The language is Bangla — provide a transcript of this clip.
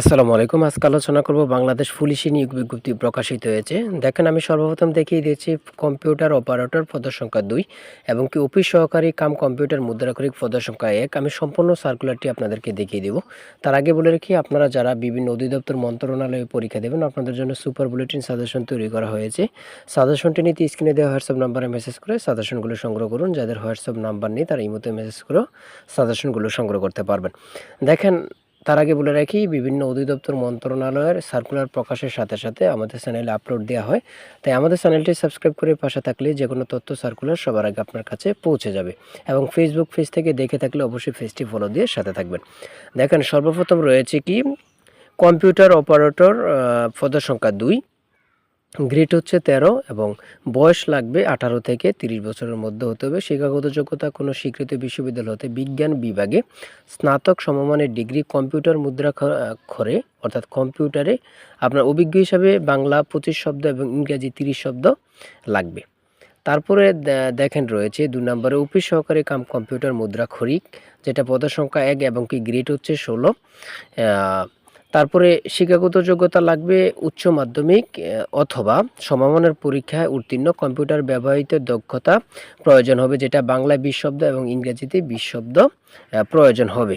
আসসালামু আলাইকুম। আজকে আলোচনা করব বাংলাদেশ পুলিশি নিয়োগ বিজ্ঞপ্তি প্রকাশিত হয়েছে। দেখেন, আমি সর্বপ্রথম দেখিয়ে দিয়েছি কম্পিউটার অপারেটর পদ সংখ্যা দুই এবং কি অফিস সহকারী কাম কম্পিউটার মুদ্রাকরিক পদ সংখ্যা এক। আমি সম্পূর্ণ সার্কুলারটি আপনাদেরকে দেখিয়ে দেব। তার আগে বলে রাখি, আপনারা যারা বিভিন্ন অধিদপ্তর মন্ত্রণালয়ে পরীক্ষা দেবেন, আপনাদের জন্য সুপার বুলেটিন সাজেশন তৈরি করা হয়েছে। সাজেশনটি নিতে স্ক্রিনে দেওয়া হোয়াটসঅ্যাপ নাম্বারে মেসেজ করে সাজেশনগুলো সংগ্রহ করুন। যাদের হোয়াটসঅ্যাপ নাম্বার নেই, তারা এই মতো মেসেজ করেও সাজেশনগুলো সংগ্রহ করতে পারবেন। দেখেন তার আগে বলে রাখি, বিভিন্ন অধিদপ্তর মন্ত্রণালয়ের সার্কুলার প্রকাশের সাথে সাথে আমাদের চ্যানেলে আপলোড দেওয়া হয়। তাই আমাদের চ্যানেলটি সাবস্ক্রাইব করে পাশে থাকলে যে কোনো তথ্য সার্কুলার সবার আগে আপনার কাছে পৌঁছে যাবে এবং ফেসবুক পেজ থেকে দেখে থাকলে অবশ্যই পেজটি ফলো দিয়ে সাথে থাকবেন। দেখেন, সর্বপ্রথম রয়েছে কি? কম্পিউটার অপারেটর পদ সংখ্যা দুই। গ্রেড হচ্ছে তেরো এবং বয়স লাগবে আঠারো থেকে তিরিশ বছরের মধ্যে হতে হবে। শিক্ষাগত যোগ্যতা কোনো স্বীকৃত বিশ্ববিদ্যালয় হতে বিজ্ঞান বিভাগে। স্নাতক সমমানের ডিগ্রি কম্পিউটার মুদ্রা খরে, অর্থাৎ কম্পিউটারে আপনার অভিজ্ঞ হিসাবে বাংলা পঁচিশ শব্দ এবং ইংরাজি তিরিশ শব্দ লাগবে। তারপরে দেখেন রয়েছে দু নম্বরে অফিস সহকারী কাম কম্পিউটার মুদ্রা খরিক যেটা পদের সংখ্যা এক এবং কি গ্রেড হচ্ছে ষোলো। তারপরে শিক্ষাগত যোগ্যতা লাগবে উচ্চ মাধ্যমিক অথবা সমমানের পরীক্ষায় উত্তীর্ণ, কম্পিউটার ব্যবহৃত দক্ষতা প্রয়োজন হবে, যেটা বাংলায় বিশ শব্দ এবং ইংরেজিতে বিশ শব্দ প্রয়োজন হবে।